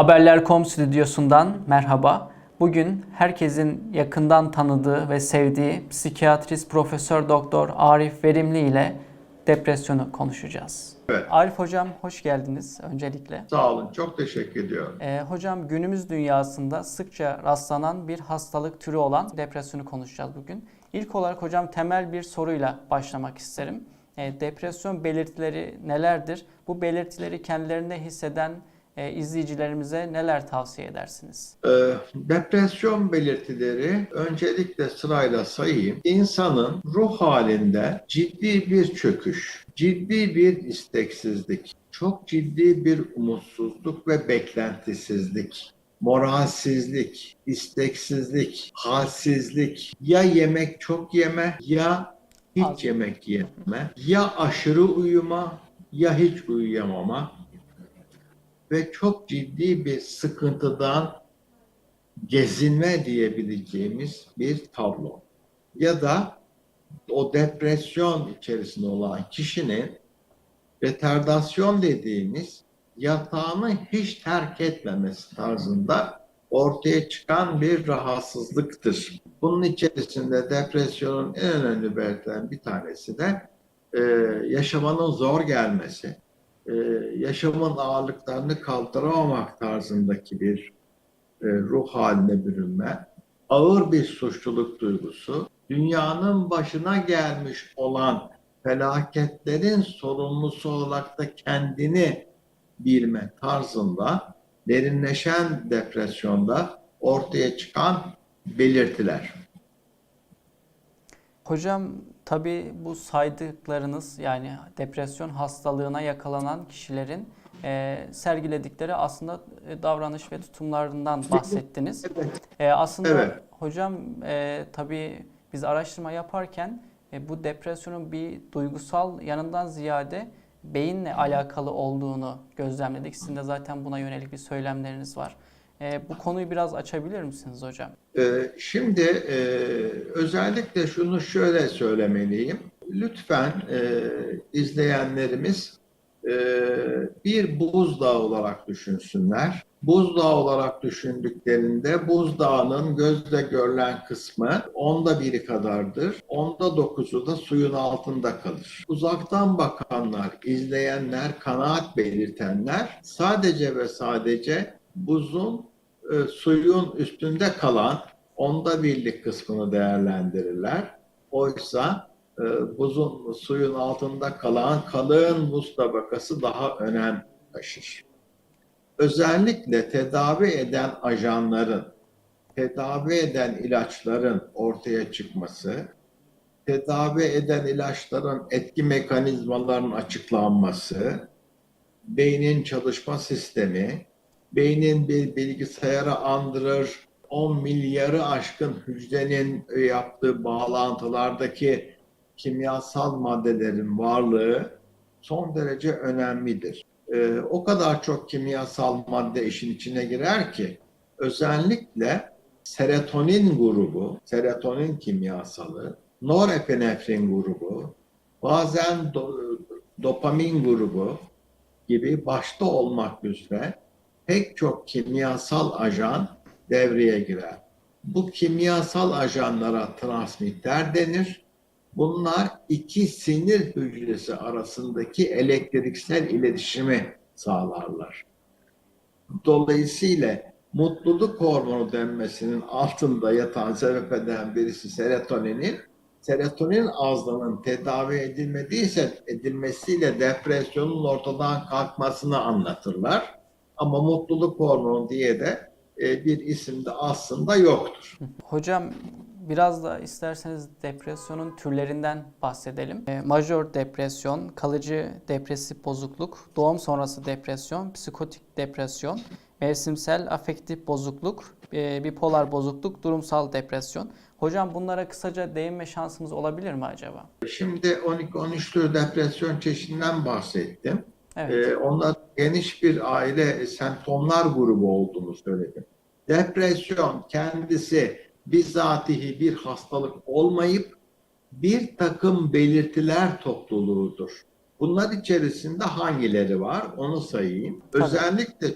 Haberler.com stüdyosundan merhaba. Bugün herkesin yakından tanıdığı ve sevdiği psikiyatrist Profesör Doktor Arif Verimli ile depresyonu konuşacağız. Evet. Arif hocam hoş geldiniz öncelikle. Sağ olun, çok teşekkür ediyorum. Ee, hocam günümüz dünyasında sıkça rastlanan bir hastalık türü olan depresyonu konuşacağız bugün. İlk olarak hocam temel bir soruyla başlamak isterim. Ee, depresyon belirtileri nelerdir? Bu belirtileri kendilerinde hisseden e, izleyicilerimize neler tavsiye edersiniz? Ee, depresyon belirtileri öncelikle sırayla sayayım. İnsanın ruh halinde ciddi bir çöküş, ciddi bir isteksizlik, çok ciddi bir umutsuzluk ve beklentisizlik, moralsizlik, isteksizlik, halsizlik, ya yemek çok yeme ya hiç yemek yeme, ya aşırı uyuma ya hiç uyuyamama ve çok ciddi bir sıkıntıdan gezinme diyebileceğimiz bir tablo. Ya da o depresyon içerisinde olan kişinin retardasyon dediğimiz yatağını hiç terk etmemesi tarzında ortaya çıkan bir rahatsızlıktır. Bunun içerisinde depresyonun en önemli belirtilen bir tanesi de e, yaşamanın zor gelmesi, e, yaşamın ağırlıklarını kaldıramamak tarzındaki bir e, ruh haline bürünme, ağır bir suçluluk duygusu, dünyanın başına gelmiş olan felaketlerin sorumlusu olarak da kendini bilme tarzında derinleşen depresyonda ortaya çıkan belirtiler. Hocam tabi bu saydıklarınız yani depresyon hastalığına yakalanan kişilerin e, sergiledikleri aslında e, davranış ve tutumlarından bahsettiniz. Evet. E, aslında Evet. hocam e, tabii biz araştırma yaparken e, bu depresyonun bir duygusal yanından ziyade beyinle alakalı olduğunu gözlemledik. Sizin de zaten buna yönelik bir söylemleriniz var. E, bu konuyu biraz açabilir misiniz hocam? Ee, Şimdi e, özellikle şunu şöyle söylemeliyim. Lütfen e, izleyenlerimiz e, bir buzdağı olarak düşünsünler. Buzdağı olarak düşündüklerinde buzdağının gözle görülen kısmı onda biri kadardır. Onda dokuzu da suyun altında kalır. Uzaktan bakanlar, izleyenler, kanaat belirtenler sadece ve sadece buzun e, suyun üstünde kalan onda birlik kısmını değerlendirirler. Oysa e, buzun suyun altında kalan kalın buz tabakası daha önem taşır. Özellikle tedavi eden ajanların, tedavi eden ilaçların ortaya çıkması, tedavi eden ilaçların etki mekanizmalarının açıklanması, beynin çalışma sistemi, beynin bir bilgisayara andırır 10 milyarı aşkın hücrenin yaptığı bağlantılardaki kimyasal maddelerin varlığı son derece önemlidir. Ee, o kadar çok kimyasal madde işin içine girer ki özellikle serotonin grubu, serotonin kimyasalı, norepinefrin grubu, bazen do- dopamin grubu gibi başta olmak üzere pek çok kimyasal ajan devreye girer. Bu kimyasal ajanlara transmitter denir. Bunlar iki sinir hücresi arasındaki elektriksel iletişimi sağlarlar. Dolayısıyla mutluluk hormonu denmesinin altında yatan sebep eden birisi serotoninin, serotonin azlığının tedavi edilmediyse edilmesiyle depresyonun ortadan kalkmasını anlatırlar. Ama mutluluk hormonu diye de e, bir isim de aslında yoktur. Hocam biraz da isterseniz depresyonun türlerinden bahsedelim. E, majör depresyon, kalıcı depresif bozukluk, doğum sonrası depresyon, psikotik depresyon, mevsimsel afektif bozukluk, e, bipolar bozukluk, durumsal depresyon. Hocam bunlara kısaca değinme şansımız olabilir mi acaba? Şimdi 12-13 tür depresyon çeşidinden bahsettim. Evet. Ee, onlar geniş bir aile semptomlar grubu olduğunu söyledim. Depresyon kendisi bizatihi bir hastalık olmayıp bir takım belirtiler topluluğudur. Bunlar içerisinde hangileri var onu sayayım. Tabii. Özellikle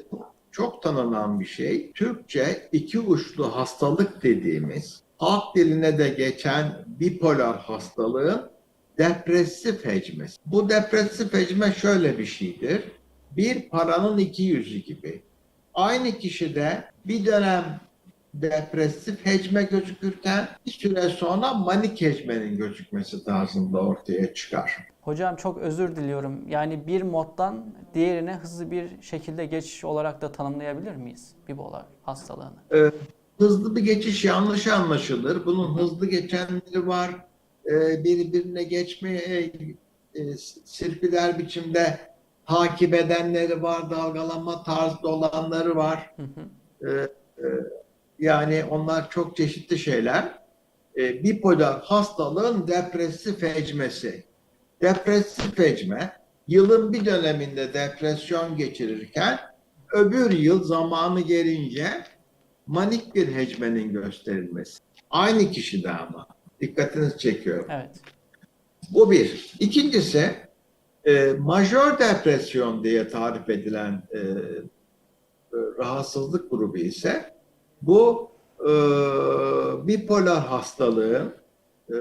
çok tanınan bir şey. Türkçe iki uçlu hastalık dediğimiz halk diline de geçen bipolar hastalığın depresif hecmesi. Bu depresif hecme şöyle bir şeydir. Bir paranın iki yüzü gibi. Aynı kişide bir dönem depresif hecme gözükürken bir süre sonra manik hecmenin gözükmesi tarzında ortaya çıkar. Hocam çok özür diliyorum. Yani bir moddan diğerine hızlı bir şekilde geçiş olarak da tanımlayabilir miyiz bipolar hastalığını? Ee, hızlı bir geçiş yanlış anlaşılır. Bunun hızlı geçenleri var. Ee, birbirine geçmeye e, sirküler biçimde takip edenleri var. Dalgalanma tarzda olanları var. Hı hı. Ee, e, yani onlar çok çeşitli şeyler. Ee, bipolar hastalığın depresif hecmesi. Depresif hecme yılın bir döneminde depresyon geçirirken öbür yıl zamanı gelince manik bir hecmenin gösterilmesi. Aynı kişide ama. Dikkatinizi çekiyorum. Evet. Bu bir. İkincisi e, majör depresyon diye tarif edilen e, e, rahatsızlık grubu ise bu e, bipolar hastalığın e,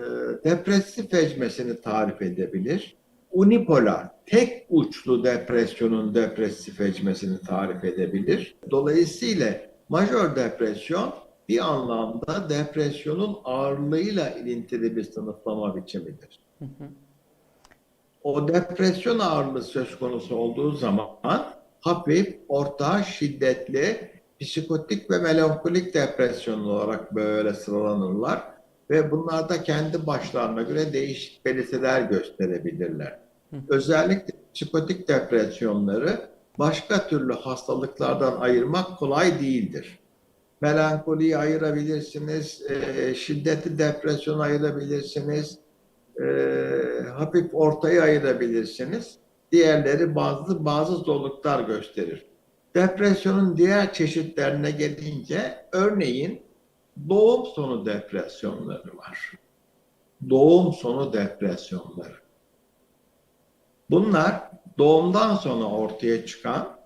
depresif hecmesini tarif edebilir. Unipolar, tek uçlu depresyonun depresif hecmesini tarif edebilir. Dolayısıyla majör depresyon bir anlamda depresyonun ağırlığıyla ilintili bir sınıflama biçimidir. Hı hı. O depresyon ağırlığı söz konusu olduğu zaman hafif, orta, şiddetli, psikotik ve melankolik depresyon olarak böyle sıralanırlar ve bunlarda kendi başlarına göre değişik belirtiler gösterebilirler. Hı. Özellikle psikotik depresyonları başka türlü hastalıklardan ayırmak kolay değildir. Melankoliyi ayırabilirsiniz, e, şiddetli depresyonu ayırabilirsiniz, e, hafif ortayı ayırabilirsiniz. Diğerleri bazı bazı zorluklar gösterir. Depresyonun diğer çeşitlerine gelince örneğin doğum sonu depresyonları var. Doğum sonu depresyonları. Bunlar doğumdan sonra ortaya çıkan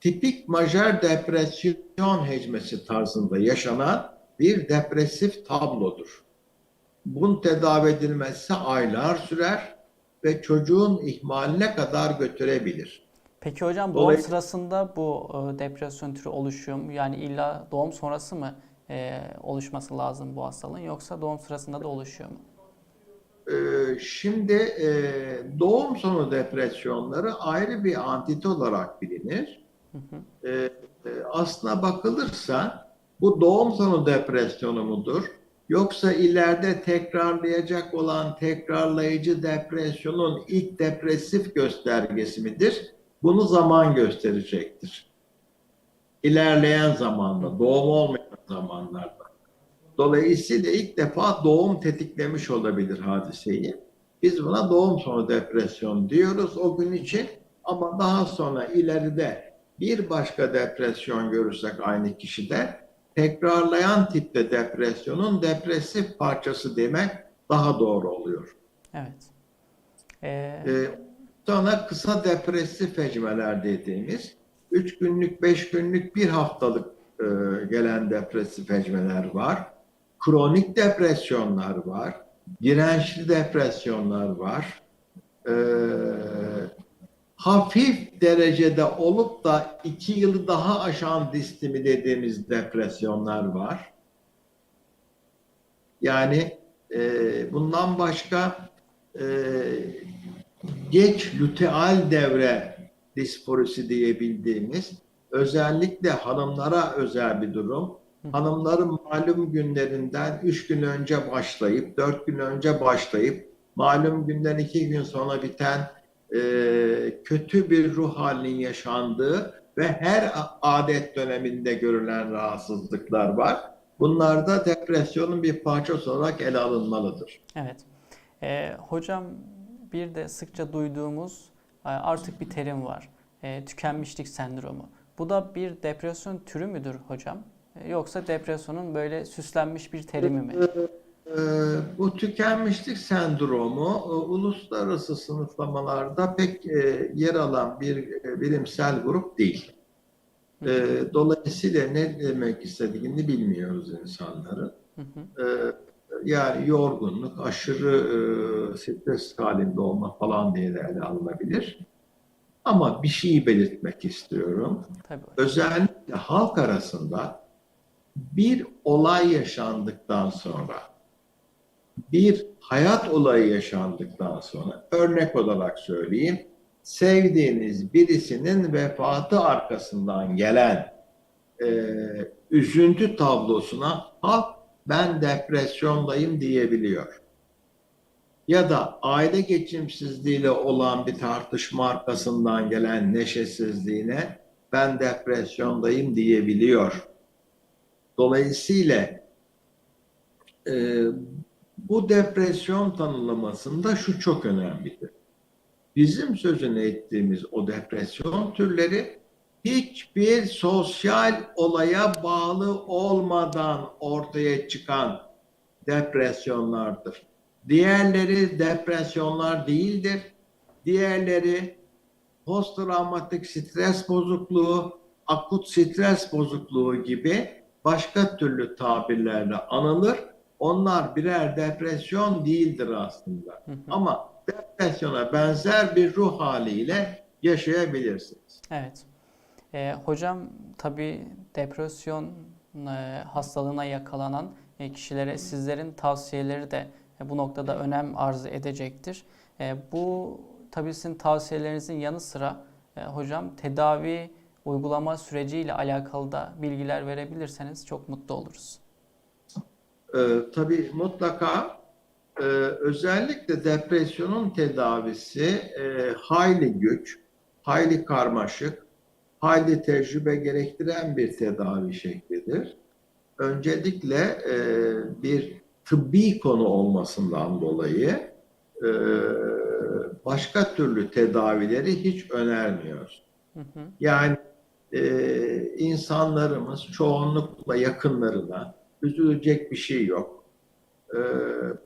tipik majör depresyon hecmesi tarzında yaşanan bir depresif tablodur. Bunun tedavi edilmesi aylar sürer ve çocuğun ihmaline kadar götürebilir. Peki hocam doğum Dolayı- sırasında bu e, depresyon türü oluşuyor mu? Yani illa doğum sonrası mı e, oluşması lazım bu hastalığın yoksa doğum sırasında da oluşuyor mu? Ee, Şimdi e, doğum sonu depresyonları ayrı bir antite olarak bilinir. Hı hı. Ee, e, Aslına bakılırsa bu doğum sonu depresyonu mudur? Yoksa ileride tekrarlayacak olan tekrarlayıcı depresyonun ilk depresif göstergesi midir? Bunu zaman gösterecektir. İlerleyen zamanda, doğum olmayan zamanlarda. Dolayısıyla ilk defa doğum tetiklemiş olabilir hadiseyi. Biz buna doğum sonu depresyon diyoruz o gün için. Ama daha sonra ileride bir başka depresyon görürsek aynı kişide tekrarlayan tipte depresyonun depresif parçası demek daha doğru oluyor. Evet. E, Ee, sonra kısa depresif hecmeler dediğimiz 3 günlük, 5 günlük, bir haftalık e, gelen depresif hecmeler var. Kronik depresyonlar var. Dirençli depresyonlar var. Ee, hafif derecede olup da iki yılı daha aşan distimi dediğimiz depresyonlar var. Yani e, bundan başka e, geç luteal devre disforisi diyebildiğimiz özellikle hanımlara özel bir durum. Hanımların malum günlerinden 3 gün önce başlayıp 4 gün önce başlayıp malum günden 2 gün sonra biten e, kötü bir ruh halinin yaşandığı ve her adet döneminde görülen rahatsızlıklar var. Bunlar da depresyonun bir parçası olarak ele alınmalıdır. Evet. Ee, hocam bir de sıkça duyduğumuz e, artık bir terim var. E, tükenmişlik sendromu. Bu da bir depresyon türü müdür hocam? E, yoksa depresyonun böyle süslenmiş bir terimi mi? Ee, bu tükenmişlik sendromu e, uluslararası sınıflamalarda pek e, yer alan bir e, bilimsel grup değil. E, dolayısıyla ne demek istediğini bilmiyoruz insanların. Hı hı. E, yani yorgunluk, aşırı stres halinde olma falan diye de ele alınabilir. Ama bir şeyi belirtmek istiyorum. Tabii. Özellikle halk arasında bir olay yaşandıktan sonra, bir hayat olayı yaşandıktan sonra, örnek olarak söyleyeyim, sevdiğiniz birisinin vefatı arkasından gelen e, üzüntü tablosuna halk ben depresyondayım diyebiliyor. Ya da aile geçimsizliğiyle olan bir tartışma arkasından gelen neşesizliğine ben depresyondayım diyebiliyor. Dolayısıyla e, bu depresyon tanımlamasında şu çok önemlidir. Bizim sözünü ettiğimiz o depresyon türleri hiçbir sosyal olaya bağlı olmadan ortaya çıkan depresyonlardır. Diğerleri depresyonlar değildir. Diğerleri posttraumatik stres bozukluğu, akut stres bozukluğu gibi başka türlü tabirlerle anılır. Onlar birer depresyon değildir aslında. Ama depresyona benzer bir ruh haliyle yaşayabilirsiniz. Evet. Ee, hocam tabii depresyon e, hastalığına yakalanan e, kişilere sizlerin tavsiyeleri de e, bu noktada önem arz edecektir. E, bu tabii sizin tavsiyelerinizin yanı sıra e, hocam tedavi uygulama süreciyle alakalı da bilgiler verebilirseniz çok mutlu oluruz. Ee, tabii mutlaka e, özellikle depresyonun tedavisi e, hayli güç, hayli karmaşık, hayli tecrübe gerektiren bir tedavi şeklidir. Öncelikle e, bir tıbbi konu olmasından dolayı e, başka türlü tedavileri hiç önermiyoruz. Hı hı. Yani e, insanlarımız çoğunlukla yakınlarına üzülecek bir şey yok. E,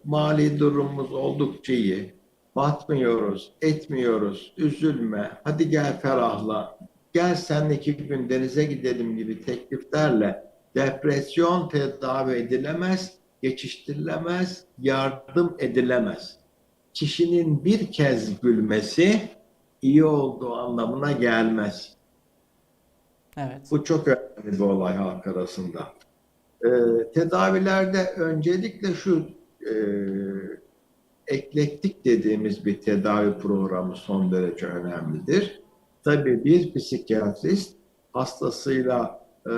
mali durumumuz oldukça iyi. Batmıyoruz, etmiyoruz, üzülme, hadi gel ferahla, gel seninle iki gün denize gidelim gibi tekliflerle depresyon tedavi edilemez, geçiştirilemez, yardım edilemez. Kişinin bir kez gülmesi iyi olduğu anlamına gelmez. Evet. Bu çok önemli bir olay halk arasında. Ee, tedavilerde öncelikle şu e, eklektik dediğimiz bir tedavi programı son derece önemlidir. Tabii bir psikiyatrist hastasıyla e,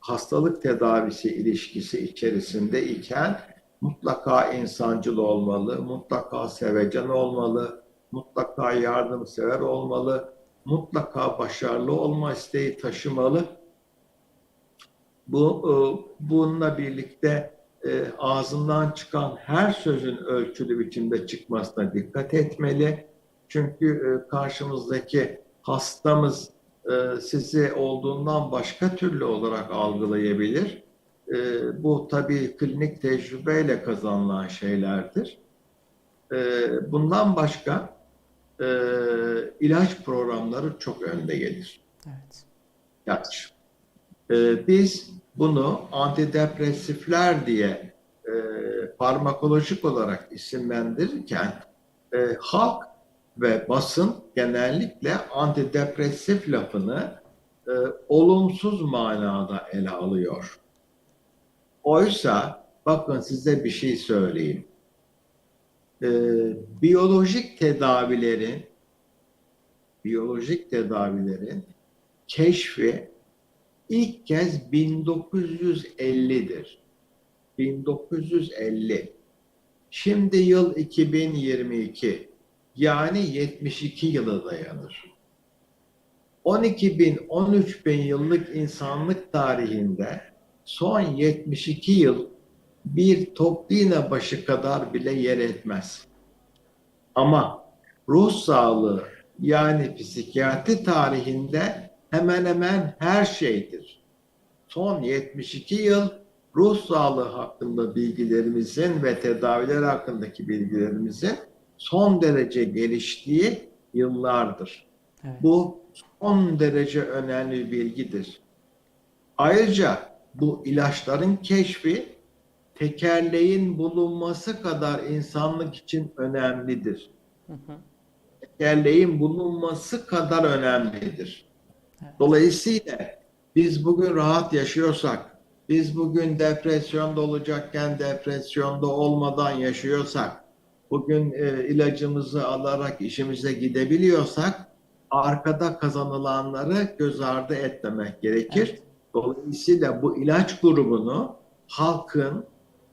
hastalık tedavisi ilişkisi içerisinde iken mutlaka insancıl olmalı, mutlaka sevecen olmalı, mutlaka yardımsever olmalı, mutlaka başarılı olma isteği taşımalı. Bu e, bununla birlikte e, ağzından çıkan her sözün ölçülü biçimde çıkmasına dikkat etmeli. Çünkü e, karşımızdaki hastamız sizi olduğundan başka türlü olarak algılayabilir. Bu tabii klinik tecrübeyle kazanılan şeylerdir. Bundan başka ilaç programları çok önde gelir. Evet. ilaç. Ee, biz bunu antidepresifler diye e, farmakolojik olarak isimlendirirken e, halk ve basın genellikle antidepresif lafını e, olumsuz manada ele alıyor. Oysa bakın size bir şey söyleyeyim. E, biyolojik tedavilerin biyolojik tedavilerin keşfi ilk kez 1950'dir. 1950. Şimdi yıl 2022. Yani 72 yıla dayanır. 12 bin, 13 bin yıllık insanlık tarihinde son 72 yıl bir toplu başı kadar bile yer etmez. Ama ruh sağlığı yani psikiyatri tarihinde hemen hemen her şeydir. Son 72 yıl ruh sağlığı hakkında bilgilerimizin ve tedaviler hakkındaki bilgilerimizin son derece geliştiği yıllardır. Evet. Bu son derece önemli bir bilgidir. Ayrıca bu ilaçların keşfi tekerleğin bulunması kadar insanlık için önemlidir. Tekerleğin bulunması kadar önemlidir. Dolayısıyla biz bugün rahat yaşıyorsak, biz bugün depresyonda olacakken depresyonda olmadan yaşıyorsak, bugün e, ilacımızı alarak işimize gidebiliyorsak, arkada kazanılanları göz ardı etmemek gerekir. Evet. Dolayısıyla bu ilaç grubunu halkın,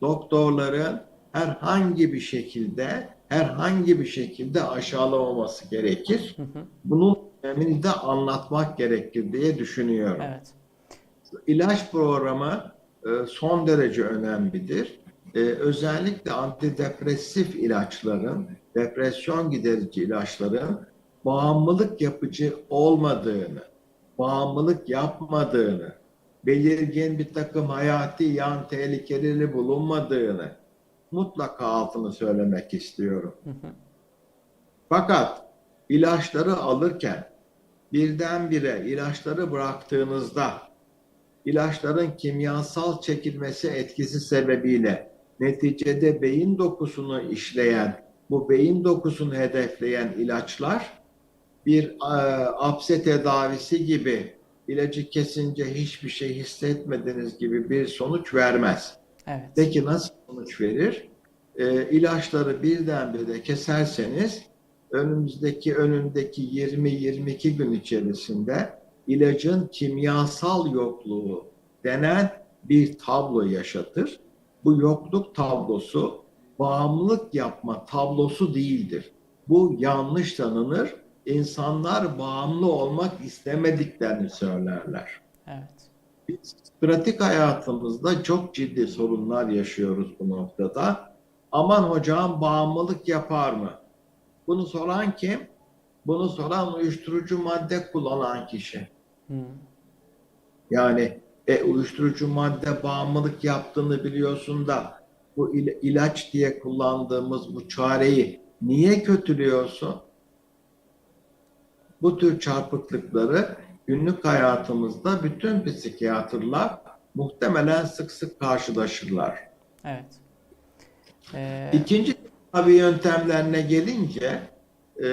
doktorların herhangi bir şekilde herhangi bir şekilde aşağılamaması gerekir. Bunun önemini de anlatmak gerekir diye düşünüyorum. Evet. İlaç programı e, son derece önemlidir. E, Özellikle antidepresif ilaçların, depresyon giderici ilaçların bağımlılık yapıcı olmadığını, bağımlılık yapmadığını, belirgin bir takım hayati yan tehlikeleri bulunmadığını mutlaka altını söylemek istiyorum. Fakat ilaçları alırken birdenbire ilaçları bıraktığınızda ilaçların kimyasal çekilmesi etkisi sebebiyle neticede beyin dokusunu işleyen, bu beyin dokusunu hedefleyen ilaçlar bir e, apse tedavisi gibi ilacı kesince hiçbir şey hissetmediğiniz gibi bir sonuç vermez. Evet. Peki nasıl sonuç verir? E, ilaçları birdenbire keserseniz önümüzdeki önündeki 20-22 gün içerisinde ilacın kimyasal yokluğu denen bir tablo yaşatır. Bu yokluk tablosu bağımlılık yapma tablosu değildir. Bu yanlış tanınır. İnsanlar bağımlı olmak istemediklerini söylerler. Evet. Biz pratik hayatımızda çok ciddi sorunlar yaşıyoruz bu noktada. Aman hocam bağımlılık yapar mı? Bunu soran kim? Bunu soran uyuşturucu madde kullanan kişi. Hı. Yani e, uyuşturucu madde bağımlılık yaptığını biliyorsun da bu il- ilaç diye kullandığımız bu çareyi niye kötülüyorsun? Bu tür çarpıklıkları günlük hayatımızda bütün psikiyatrlar muhtemelen sık sık karşılaşırlar. Evet. Ee, İkinci tedavi yöntemlerine gelince e,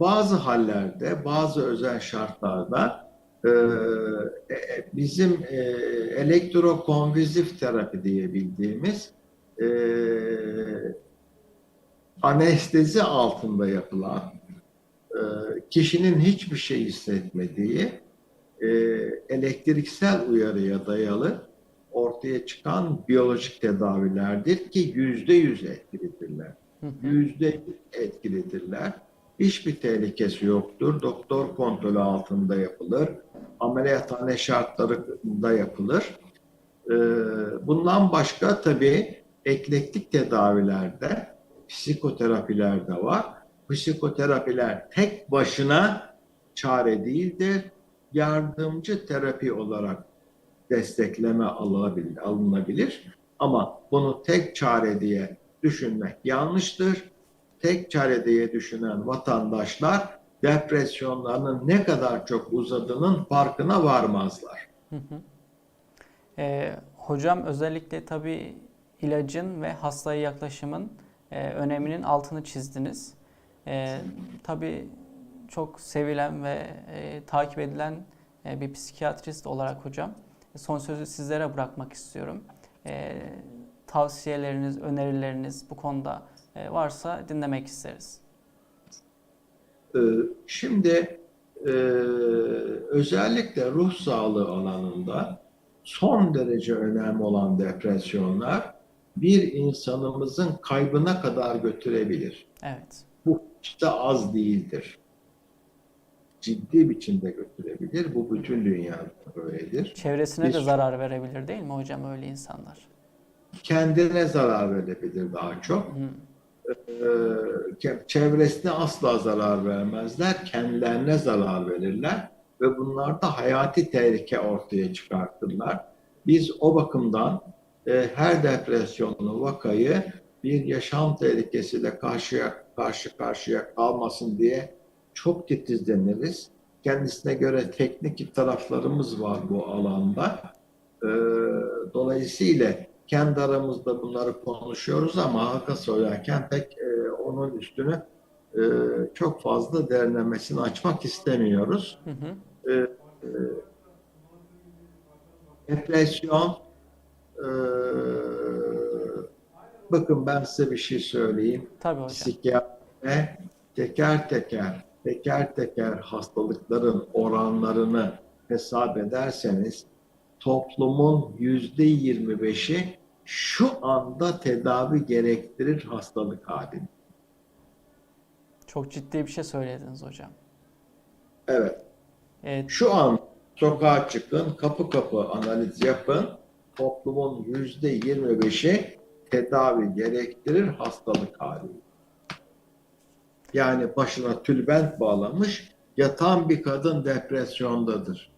bazı hallerde, bazı özel şartlarda e, e, bizim e, elektrokonvizif terapi diye bildiğimiz e, anestezi altında yapılan e, kişinin hiçbir şey hissetmediği e, elektriksel uyarıya dayalı ortaya çıkan biyolojik tedavilerdir ki yüzde yüz etkilidirler. Yüzde yüz etkilidirler. Hiçbir tehlikesi yoktur. Doktor kontrolü altında yapılır. Ameliyathane şartlarında yapılır. Ee, Bundan başka tabii eklektik tedavilerde, psikoterapilerde var. Psikoterapiler tek başına çare değildir. Yardımcı terapi olarak destekleme alınabilir. Ama bunu tek çare diye düşünmek yanlıştır. Tek çare diye düşünen vatandaşlar depresyonlarının ne kadar çok uzadığının farkına varmazlar. Ee, hocam özellikle tabii ilacın ve hastaya yaklaşımın e, öneminin altını çizdiniz. E, tabii çok sevilen ve e, takip edilen e, bir psikiyatrist olarak hocam son sözü sizlere bırakmak istiyorum. E, tavsiyeleriniz, önerileriniz bu konuda e, varsa dinlemek isteriz. Ee, Şimdi e, özellikle ruh sağlığı alanında son derece önemli olan depresyonlar bir insanımızın kaybına kadar götürebilir. Evet. Bu hiç de az değildir. Ciddi biçimde götürebilir. Bu bütün dünyada böyledir. Çevresine de Biz- zarar verebilir değil mi hocam öyle insanlar? Kendine zarar verebilir daha çok. Ee, çevresine asla zarar vermezler, kendilerine zarar verirler ve bunlar da hayati tehlike ortaya çıkartırlar. Biz o bakımdan e, her depresyonlu vakayı bir yaşam tehlikesiyle karşıya karşı karşıya kalmasın diye çok titizleniriz. kendisine göre teknik taraflarımız var bu alanda. Ee, dolayısıyla kendi aramızda bunları konuşuyoruz ama halka söylerken pek e, onun üstünü e, çok fazla derinlemesine açmak istemiyoruz. Hı hı. E, e, depresyon e, bakın ben size bir şey söyleyeyim. Tabii hocam. Psikiyatride teker teker teker teker hastalıkların oranlarını hesap ederseniz toplumun yüzde 25'i şu anda tedavi gerektirir hastalık halinde. Çok ciddi bir şey söylediniz hocam. Evet. Evet, Şu an sokağa çıkın, kapı kapı analiz yapın. Toplumun yüzde 25'i tedavi gerektirir hastalık hali. Yani başına tülbent bağlamış yatan bir kadın depresyondadır.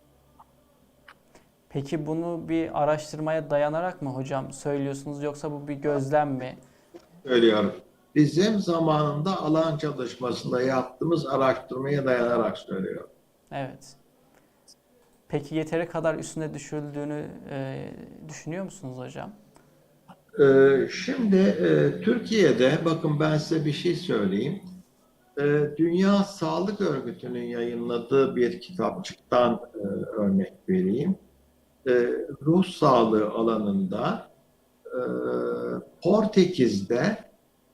Peki bunu bir araştırmaya dayanarak mı hocam söylüyorsunuz yoksa bu bir gözlem mi? Söylüyorum. Bizim zamanında alan çalışmasında yaptığımız araştırmaya dayanarak söylüyorum. Evet. Peki yeteri kadar üstüne düşüldüğünü e, düşünüyor musunuz hocam? Ee, Şimdi e, Türkiye'de bakın ben size bir şey söyleyeyim. Ee, Dünya Sağlık Örgütü'nün yayınladığı bir kitapçıktan e, örnek vereyim. Ee, Ruh sağlığı alanında e, Portekiz'de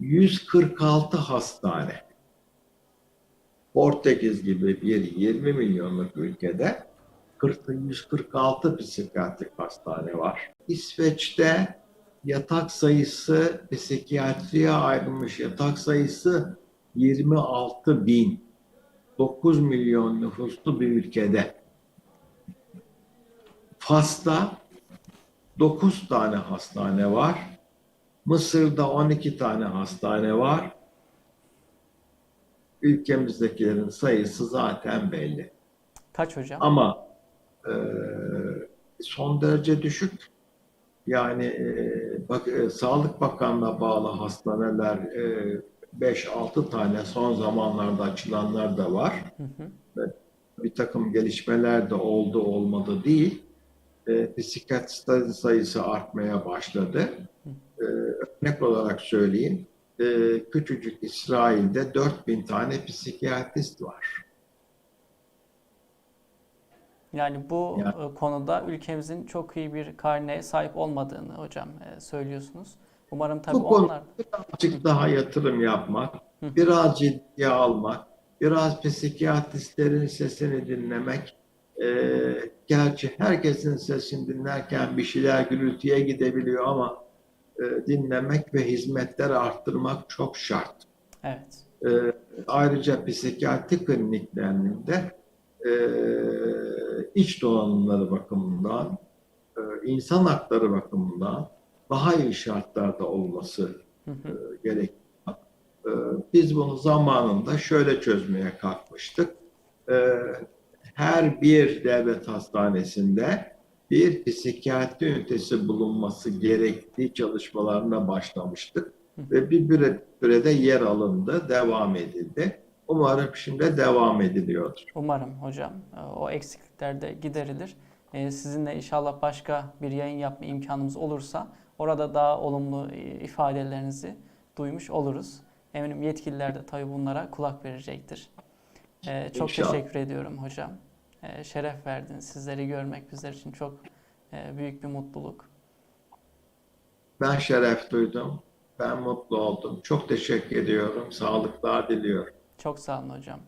146 hastane. Portekiz gibi bir 20 milyonluk ülkede 40 146 psikiyatrik hastane var. İsveç'te yatak sayısı psikiyatriye ayrılmış yatak sayısı 26 bin. 9 milyon nüfuslu bir ülkede. Fas'ta 9 tane hastane var. Mısır'da 12 tane hastane var. Ülkemizdekilerin sayısı zaten belli. Kaç hocam? Ama e, son derece düşük. Yani e, bak, e, Sağlık Bakanlığı'na bağlı hastaneler e, 5-6 tane son zamanlarda açılanlar da var. Hı hı. Bir takım gelişmeler de oldu olmadı değil. E, psikiyatrist sayısı artmaya başladı. E, örnek olarak söyleyeyim. E, küçücük İsrail'de 4000 tane psikiyatrist var. Yani bu Yani- e, konuda ülkemizin çok iyi bir karneye sahip olmadığını hocam e, söylüyorsunuz. Umarım tabii Bu onlar birazcık daha yatırım yapmak, biraz ciddiye almak, biraz psikiyatristlerin sesini dinlemek. Ee, gerçi herkesin sesini dinlerken bir şeyler gürültüye gidebiliyor ama e, dinlemek ve hizmetleri arttırmak çok şart. evet. Ee, ayrıca psikiyatri kliniklerinde e, iç donanımları bakımından, e, insan hakları bakımından daha iyi şartlarda olması Hı e, gerekiyor. E, biz bunu zamanında şöyle çözmeye kalkmıştık. E, her bir devlet hastanesinde bir psikiyatri ünitesi bulunması gerektiği çalışmalarına başlamıştık. Ve bir süre- sürede yer alındı, devam edildi. Umarım şimdi devam ediliyordur. Umarım hocam e, o eksiklikler de giderilir. E, Sizinle inşallah başka bir yayın yapma imkanımız olursa orada daha olumlu e, ifadelerinizi duymuş oluruz. Eminim yetkililer de tabii bunlara kulak verecektir. Çok İnşallah. teşekkür ediyorum hocam. E, Şeref verdiniz. Sizleri görmek bizler için çok e, büyük bir mutluluk. Ben şeref duydum. Ben mutlu oldum. Çok teşekkür ediyorum. Sağlıklar diliyorum. Çok sağ olun hocam.